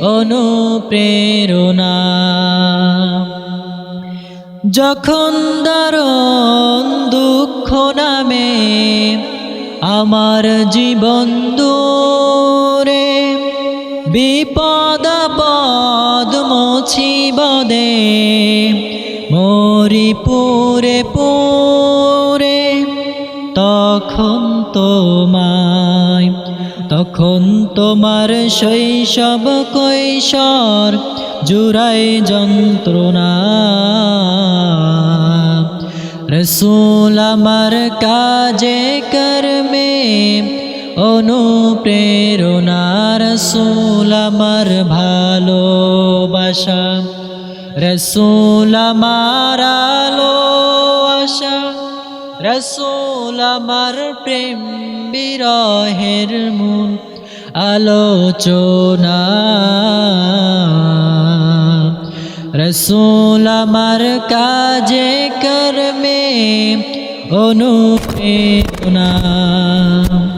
অনুপ্রেরণা। যখন দারুণ দুঃখ নামে আমার জীবন দূরে বিপদ পদ মুছিবদে মরি পুরে পুরে তখন তোমায়, তখন তোমার শৈশব কৈশোর জুড়াই যন্ত্রণা। রসুল আমার কাজে কর্মে অনুপ্রেরণা, রসুল আমার ভালোবাসা, রসুল আমার আলো আশা। রসুল আমার প্রেম বিরহের মূল আলোচনা। রসুল আমার কাজে কর্মে অনুপ্রেরণা।